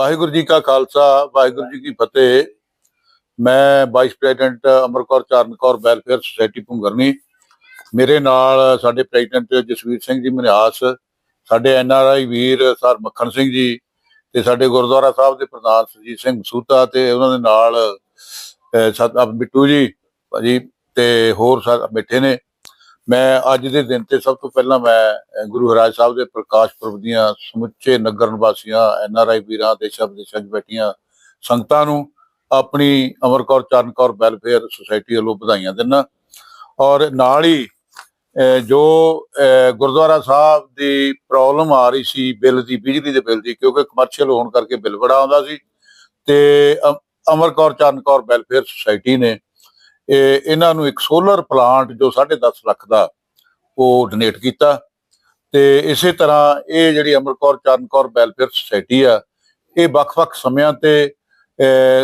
ਵਾਹਿਗੁਰੂ ਜੀ ਕਾ ਖਾਲਸਾ ਵਾਹਿਗੁਰੂ ਜੀ ਕੀ ਫਤਿਹ। ਮੈਂ vice president Amarkaur Charan Kaur welfare society Bhungarni. ਮੇਰੇ ਨਾਲ ਸਾਡੇ ਪ੍ਰੈਜ਼ੀਡੈਂਟ ਜਸਵੀਰ ਸਿੰਘ ਜੀ ਮਨਿਆਸ ਸਾਡੇ ਐਨ ਆਰ ਆਈ ਵੀਰ ਸਰ ਮੱਖਣ ਸਿੰਘ ਜੀ ਤੇ ਸਾਡੇ ਗੁਰਦੁਆਰਾ ਸਾਹਿਬ ਦੇ ਪ੍ਰਧਾਨ ਸੁਰਜੀਤ ਸਿੰਘ ਮਸੂਤਾ ਤੇ ਉਹਨਾਂ ਦੇ ਨਾਲ ਅਹ, ਸਤ ਅਹ, ਬਿੱਟੂ ਜੀ ਭਾਜੀ ਤੇ ਹੋਰ ਸਾਰੇ ਬੈਠੇ ਨੇ। ਮੈਂ ਅੱਜ ਦੇ ਦਿਨ ਤੇ ਸਭ ਤੋਂ ਪਹਿਲਾਂ ਮੈਂ ਗੁਰੂ ਹਰਾਜ ਸਾਹਿਬ ਦੇ ਪ੍ਰਕਾਸ਼ ਪੁਰਬ ਦੀਆਂ ਸਮੁੱਚੇ ਨਗਰ ਨਿਵਾਸੀਆਂ, ਐਨ ਆਰ ਆਈ ਵੀਰਾਂ, ਦੇਸ਼ਾਂ ਵਿਦੇਸ਼ਾਂ 'ਚ ਬੈਠੀਆਂ ਸੰਗਤਾਂ ਨੂੰ ਆਪਣੀ ਅਮਰਕੌਰ ਚਰਨ ਕੌਰ, ਵੈਲਫੇਅਰ ਸੁਸਾਇਟੀ ਵੱਲੋਂ ਵਧਾਈਆਂ ਦਿੰਦਾ। ਔਰ ਨਾਲ ਹੀ ਜੋ ਗੁਰਦੁਆਰਾ ਸਾਹਿਬ ਦੀ ਪ੍ਰੋਬਲਮ ਆ ਰਹੀ ਸੀ, ਬਿੱਲ ਦੀ, ਬਿਜਲੀ ਦੇ ਬਿੱਲ ਦੀ, ਕਿਉਂਕਿ ਕਮਰਸ਼ੀਅਲ ਹੋਣ ਕਰਕੇ ਬਿੱਲ ਬੜਾ ਆਉਂਦਾ ਸੀ, ਤੇ ਅਮ- ਅਮਰਕੌਰ ਚਰਨ ਕੌਰ, ਵੈਲਫੇਅਰ ਸੁਸਾਇਟੀ ਨੇ ਇਹਨਾਂ ਨੂੰ ਇੱਕ ਸੋਲਰ ਪਲਾਂਟ ਜੋ 10.5 ਲੱਖ ਦਾ ਉਹ ਡੋਨੇਟ ਕੀਤਾ ਤੇ ਇਸੇ ਤਰ੍ਹਾਂ ਇਹ ਜਿਹੜੀ ਅਮਰਕੌਰ ਚਰਨ ਕੌਰ ਵੈਲਫੇਅਰ ਸੁਸਾਇਟੀ ਆ ਇਹ ਵੱਖ-ਵੱਖ ਸਮਿਆਂ ਤੇ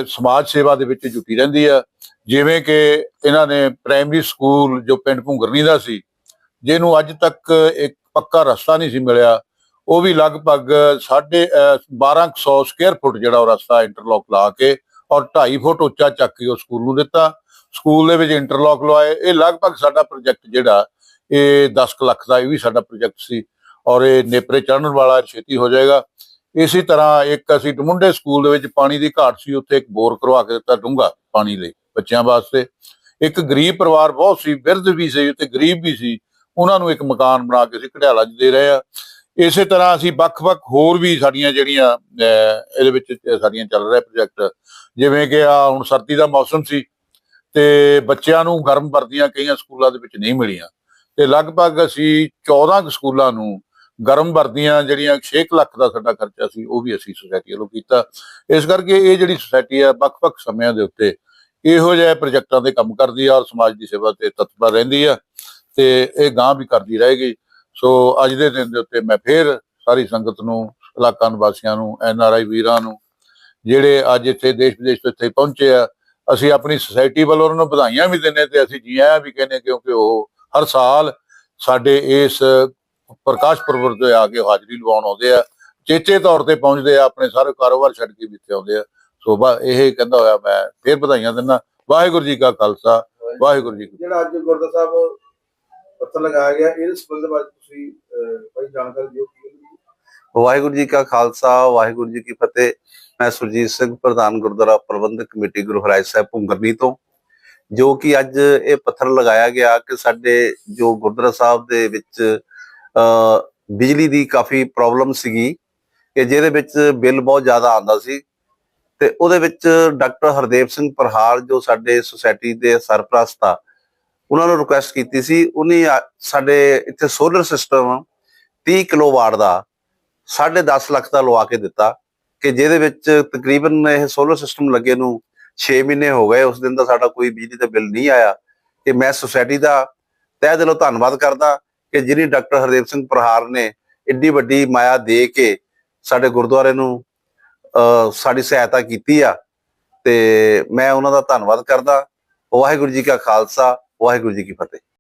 ਸਮਾਜ ਸੇਵਾ ਦੇ ਵਿੱਚ ਜੁਟੀ ਰਹਿੰਦੀ ਆ। ਜਿਵੇਂ ਕਿ ਇਹਨਾਂ ਨੇ ਪ੍ਰਾਇਮਰੀ ਸਕੂਲ ਜੋ ਪਿੰਡ ਭੁੰਗਰਨੀ ਦਾ ਸੀ ਜਿਹਨੂੰ ਅੱਜ ਤੱਕ ਇੱਕ ਪੱਕਾ ਰਸਤਾ ਨਹੀਂ ਸੀ ਮਿਲਿਆ ਉਹ ਵੀ ਲਗਭਗ ਸਾਢੇ ਅਹ, 1200 ਸਕੁਅਰ ਫੁੱਟ ਜਿਹੜਾ ਉਹ ਰਸਤਾ ਇੰਟਰਲੌਕ ਲਾ ਕੇ ਔਰ 2.5 ਫੁੱਟ ਉੱਚਾ ਚੱਕ ਕੇ ਉਹ ਸਕੂਲ ਨੂੰ ਦਿੱਤਾ। ਸਕੂਲ ਦੇ ਵਿੱਚ ਇੰਟਰਲੌਕ ਲਵਾਏ। ਇਹ ਲਗਭਗ ਸਾਡਾ ਪ੍ਰੋਜੈਕਟ ਜਿਹੜਾ, ਇਹ 10 ਕੁ ਲੱਖ ਦਾ ਇਹ ਵੀ ਸਾਡਾ ਪ੍ਰੋਜੈਕਟ ਸੀ ਔਰ ਇਹ ਨੇਪਰੇ ਚੜ੍ਹਨ ਵਾਲਾ ਛੇਤੀ ਹੋ ਜਾਏਗਾ। ਇਸੇ ਤਰ੍ਹਾਂ ਇੱਕ ਅਸੀਂ ਡਮੁੰਡੇ ਸਕੂਲ ਦੇ ਵਿੱਚ ਪਾਣੀ ਦੀ ਘਾਟ ਸੀ, ਉੱਥੇ ਇੱਕ ਬੋਰ ਕਰਵਾ ਕੇ ਦਿੱਤਾ ਡੂੰਘਾ ਪਾਣੀ ਲਈ ਬੱਚਿਆਂ ਵਾਸਤੇ। ਇੱਕ ਗਰੀਬ ਪਰਿਵਾਰ ਬਹੁਤ ਸੀ, ਬਿਰਧ ਵੀ ਸੀ ਤੇ ਗਰੀਬ ਵੀ ਸੀ। ਉਹਨਾਂ ਨੂੰ ਇੱਕ ਮਕਾਨ ਬਣਾ ਕੇ ਅਸੀਂ ਘੜਿਆਲਾ 'ਚ ਦੇ ਰਹੇ ਆ ਇਸੇ ਤਰ੍ਹਾਂ ਅਸੀਂ ਵੱਖ-ਵੱਖ ਹੋਰ ਵੀ ਸਾਡੀਆਂ ਜਿਹੜੀਆਂ ਇਹਦੇ ਵਿੱਚ ਸਾਡੀਆਂ ਚੱਲ ਰਿਹਾ ਪ੍ਰੋਜੈਕਟ, ਜਿਵੇਂ ਕਿ ਆ ਹੁਣ ਸਰਦੀ ਦਾ ਮੌਸਮ ਸੀ। ਤੇ ਬੱਚਿਆਂ ਨੂੰ ਗਰਮ ਵਰਦੀਆਂ ਕਈਆਂ ਸਕੂਲਾਂ ਦੇ ਵਿੱਚ ਨਹੀਂ ਮਿਲੀਆਂ। ਤੇ ਲਗਭਗ ਅਸੀਂ 14 ਕੁ ਸਕੂਲਾਂ ਨੂੰ ਗਰਮ ਵਰਦੀਆਂ ਜਿਹੜੀਆਂ 6 ਲੱਖ ਦਾ ਸਾਡਾ ਖਰਚਾ ਸੀ, ਉਹ ਵੀ ਅਸੀਂ ਸੁਸਾਇਟੀ ਵੱਲੋਂ ਕੀਤਾ। ਇਸ ਕਰਕੇ ਇਹ ਜਿਹੜੀ ਸੁਸਾਇਟੀ ਆ ਵੱਖ-ਵੱਖ ਸਮਿਆਂ ਦੇ ਉੱਤੇ ਇਹੋ ਜਿਹੇ ਪ੍ਰੋਜੈਕਟਾਂ ਦੇ ਕੰਮ ਕਰਦੀ ਆ ਔਰ ਸਮਾਜ ਦੀ ਸੇਵਾ ਤੇ ਤਤਪਰ ਰਹਿੰਦੀ ਆ ਤੇ ਇਹ ਗਾਂ ਵੀ ਕਰਦੀ ਰਹੇਗੀ ਸੋ ਅੱਜ ਦੇ ਦਿਨ ਦੇ ਉੱਤੇ ਮੈਂ ਫੇਰ ਸਾਰੀ ਸੰਗਤ ਨੂੰ, ਇਲਾਕਾ ਨਿਵਾਸੀਆਂ ਨੂੰ, ਐਨ ਆਰ ਆਈ ਵੀਰਾਂ ਨੂੰ, ਜਿਹੜੇ ਅੱਜ ਇੱਥੇ ਦੇਸ਼ ਵਿਦੇਸ਼ ਤੋਂ ਇੱਥੇ ਪਹੁੰਚੇ ਆ ਅਸੀਂ ਆਪਣੀ ਸੁਸਾਇਟੀ ਵੱਲੋਂ ਉਹਨਾਂ ਨੂੰ ਵਧਾਈਆਂ ਵੀ ਦਿੰਦੇ ਤੇ ਅਸੀਂ ਜੀ ਆਇਆਂ ਵੀ ਕਹਿੰਦੇ ਕਿਉਂਕਿ ਉਹ ਹਰ ਸਾਲ ਸਾਡੇ ਇਸ ਪ੍ਰਕਾਸ਼ ਪਰਵਰ ਤੇ ਆ ਕੇ ਹਾਜ਼ਰੀ ਲਵਾਉਣ ਆਉਂਦੇ ਆ ਚੇਚੇ ਤੌਰ ਤੇ ਪਹੁੰਚਦੇ ਆ ਆਪਣੇ ਸਾਰੇ ਕਾਰੋਬਾਰ ਛੱਡ ਕੇ ਵੀ ਇੱਥੇ ਆਉਂਦੇ ਆ। ਸੋ ਬਾ ਇਹ ਕਹਿੰਦਾ ਹੋਇਆ ਮੈਂ ਫੇਰ ਵਧਾਈਆਂ ਦਿੰਦਾ। ਵਾਹਿਗੁਰੂ ਜੀ ਕਾ ਖਾਲਸਾ ਵਾਹਿਗੁਰੂ ਜੀ ਜਿਹੜਾ ਅੱਜ ਗੁਰਦਾ ਸਾਹਿਬ ਪੱਤਰ ਲਗਾਇਆ ਗਿਆ ਇਹਦੇ ਸੰਬੰਧ ਵਿੱਚ ਤੁਸੀਂ ਅਹ, ਭਾਈ ਜਾਣਕਾਰੀ ਦਿਓ ਕੀ ਵਾਹਿਗੁਰੂ ਜੀ ਕਾ ਖਾਲਸਾ, ਵਾਹਿਗੁਰੂ ਜੀ ਕੀ ਫਤਿਹ। ਮੈਂ ਸੁਰਜੀਤ ਸਿੰਘ, ਪ੍ਰਧਾਨ ਗੁਰਦੁਆਰਾ ਪ੍ਰਬੰਧਕ ਕਮੇਟੀ ਗੁਰੂ ਹਰਾਜ ਸਾਹਿਬ ਭੁੰਗਰਨੀ ਤੋਂ, ਜੋ ਕਿ ਅੱਜ ਇਹ ਪੱਥਰ ਲਗਾਇਆ ਗਿਆ ਕਿ ਸਾਡੇ ਜੋ ਗੁਰਦੁਆਰਾ ਸਾਹਿਬ ਦੇ ਵਿੱਚ ਬਿਜਲੀ ਦੀ ਕਾਫੀ ਪ੍ਰੋਬਲਮ ਸੀਗੀ, ਕਿ ਜਿਹਦੇ ਵਿੱਚ ਬਿੱਲ ਬਹੁਤ ਜ਼ਿਆਦਾ ਆਉਂਦਾ ਸੀ। ਤੇ ਉਹਦੇ ਵਿੱਚ ਡਾਕਟਰ ਹਰਦੇਵ ਸਿੰਘ ਪ੍ਰਹਾਰ, ਜੋ ਸਾਡੇ ਸੁਸਾਇਟੀ ਦੇ ਸਰਪ੍ਰਸਤ ਆ, ਉਹਨਾਂ ਨੂੰ ਰਿਕੁਐਸਟ ਕੀਤੀ ਸੀ ਉਹਨੇ ਸਾਡੇ ਇੱਥੇ ਸੋਲਰ ਸਿਸਟਮ 30 ਕਿਲੋਵਾਟ ਦਾ 10.5 ਲੱਖ ਦਾ ਲਵਾ ਕੇ ਦਿੱਤਾ ਕਿ ਜਿਹਦੇ ਵਿੱਚ ਤਕਰੀਬਨ ਇਹ ਸੋਲਰ ਸਿਸਟਮ ਲੱਗੇ ਨੂੰ 6 ਮਹੀਨੇ ਹੋ ਗਏ। ਉਸ ਦਿਨ ਦਾ ਸਾਡਾ ਕੋਈ ਬਿਜਲੀ ਦਾ ਬਿੱਲ ਨਹੀਂ ਆਇਆ ਤੇ ਮੈਂ ਸੁਸਾਇਟੀ ਦਾ ਤਹਿ ਦਿਲੋਂ ਧੰਨਵਾਦ ਕਰਦਾ ਕਿ ਜਿਹੜੀ ਡਾਕਟਰ ਹਰਦੇਵ ਸਿੰਘ ਪ੍ਰਹਾਰ ਨੇ ਏਡੀ ਵੱਡੀ ਮਾਇਆ ਦੇ ਕੇ ਸਾਡੇ ਗੁਰਦੁਆਰੇ ਨੂੰ ਅਹ, ਸਾਡੀ ਸਹਾਇਤਾ ਕੀਤੀ ਆ ਤੇ ਮੈਂ ਉਹਨਾਂ ਦਾ ਧੰਨਵਾਦ ਕਰਦਾ। ਵਾਹਿਗੁਰੂ ਜੀ ਕਾ ਖਾਲਸਾ ਵਾਹਿਗੁਰੂ ਜੀ ਕੀ ਫਤਿਹ।